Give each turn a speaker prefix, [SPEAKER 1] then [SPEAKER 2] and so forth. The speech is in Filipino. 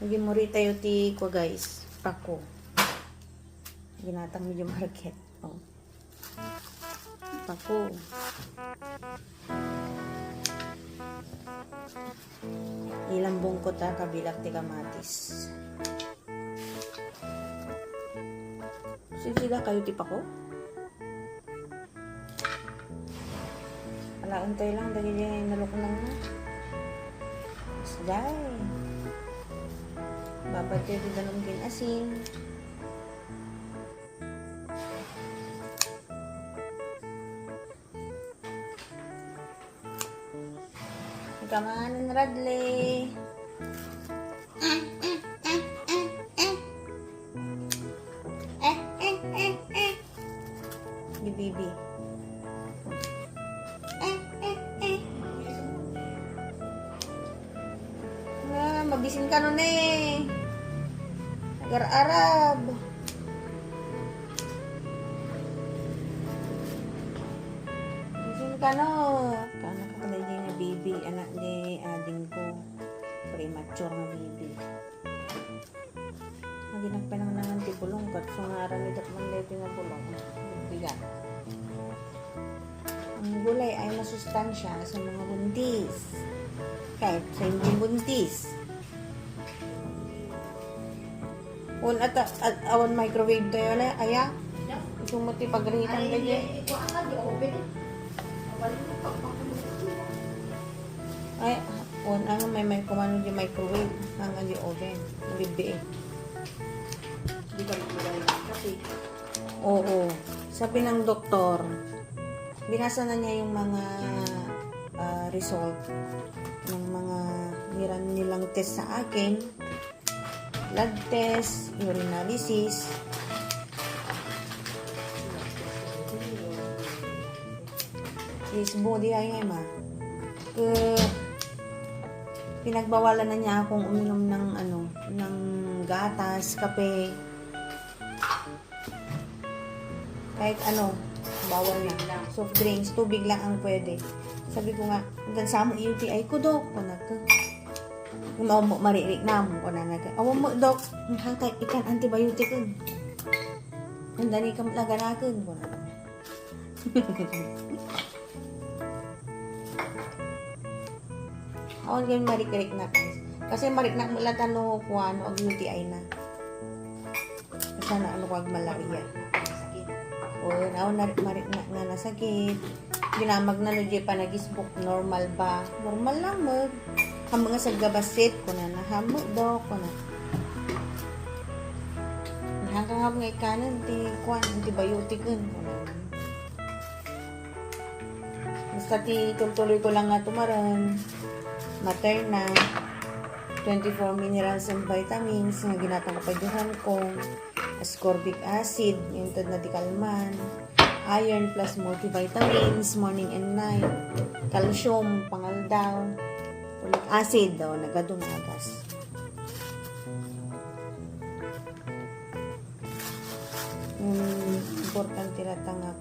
[SPEAKER 1] Naging muri tayo ti ko guys. Pako. Ginatang medyo market. Oh. Pako. Ilang bungkot ha, kabilak ti kamatis. Sila kayo ti pako? Ala, untay lang. Dagi di naloko lang na. Sday. Babad kayo di danom gin asin. Kamahanan Radley. Di eh. Ah, mabisin ka nun eh. Agar-arab. Bisin ka no. Kana ka pala di nga baby, anak ni ading ko. Premature nga baby. Naginag pa nang nangan ti bulong kat so nga aran idak man leti nga bulong. Bigat. Ang gulay ay masustansya sa mga buntis. Kahit sa hindi buntis. Un at, at awan microwave tayo na aya. Kung mo ti pagritan
[SPEAKER 2] open.
[SPEAKER 1] Ay, on ang may may kumano di microwave ang di oven. Bibi.
[SPEAKER 2] Di ka magulay kasi
[SPEAKER 1] Oo. Sabi ng doktor, binasa na niya yung mga ah, result ng mga niran nilang test sa akin. Blood test, urinalysis. Is body ay nga ma. Ke, pinagbawalan na niya akong uminom ng ano, ng gatas, kape, kahit ano, bawal na. Soft drinks, tubig lang ang pwede. Sabi ko nga, hanggang sa mo UTI ko, Dok. O ka. Kung mo maririk na mo, na na ka. Awan mo, Dok. Hangkay, ikan antibiotic kun. Handa ni kam laganakan. O na. Awan ganyan marik-rik na. Kasi marik na mula tano ko ano, ag UTI na. Kasi na ano ko ag malaria. O, naon na marik na nga nasakit. Ginamag na no pa nagisbuk normal ba? Normal lang mo. Ang mga saggabasit ko na nahamo do ko na. Hanggang nga ikanan ti kwan antibiotic kun. Basta ti tuloy ko lang nga tumaron. Materna. 24 minerals and vitamins nga ginatangkapadyuhan ko ascorbic acid, yung na di kalman, iron plus multivitamins, morning and night, calcium, pangaldaw, folic acid daw, nagadong agas. Hmm, importante rata nga